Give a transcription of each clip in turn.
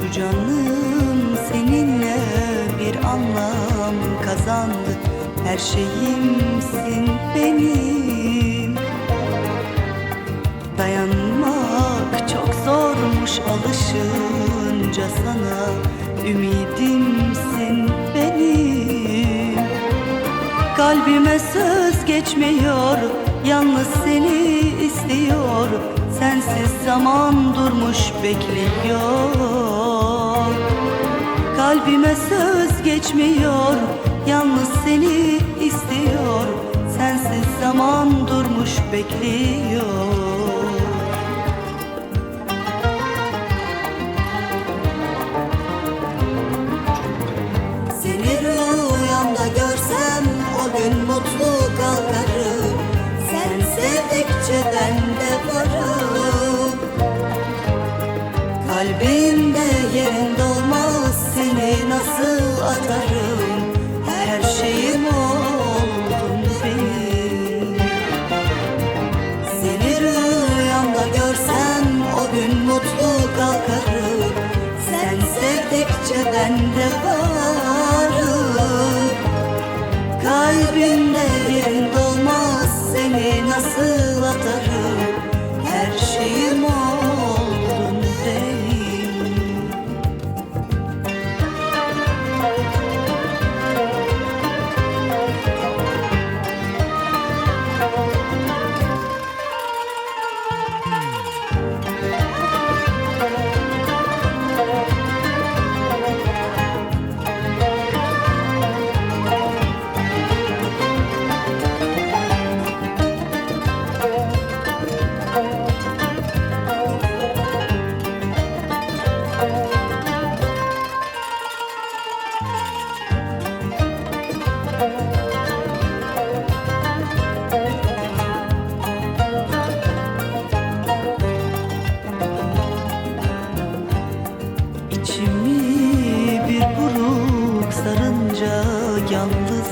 Şu canım seninle bir anlam kazandı. Her şeyimsin benim. Dayanmak çok zormuş alışınca sana. Ümidimsin benim. Kalbime söz geçmiyor Yalnız seni istiyor. Sensiz zaman durmuş bekliyor. Kalbime söz geçmiyor Yalnız seni istiyor. Sensiz zaman durmuş bekliyor sevdikçe ben de varım Kalbimde yerin dolmaz seni nasıl atarım? Her şeyim oldun benim. Seni rüyamda görsem o gün mutlu kalkarım. Sen sevdikçe ben de varım. Kalbimde yerin dolmaz seni nasıl atarım? Her şeyim oldun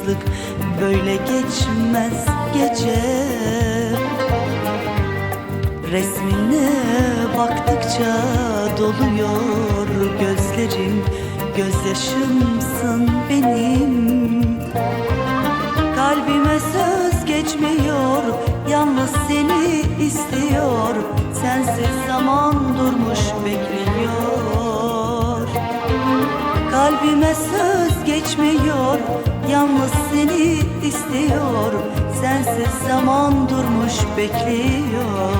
yalnızlık böyle geçmez gece. Resmine baktıkça doluyor gözlerim. Gözyaşımsın benim Yalnız seni istiyor Sensiz zaman durmuş bekliyor.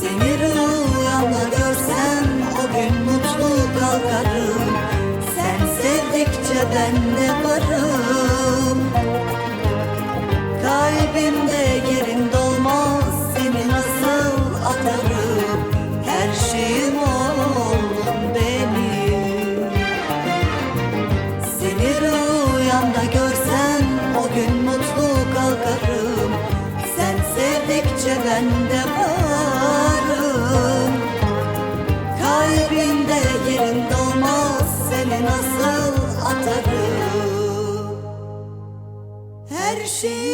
Seni rüyamda görsem o gün mutlu kalkarım. Sen sevdikçe ben de varım. Kalbimde kalkarım Sen sevdikçe ben de varım. Kalbimde yerin dolmaz seni nasıl atarım? Her şeyim o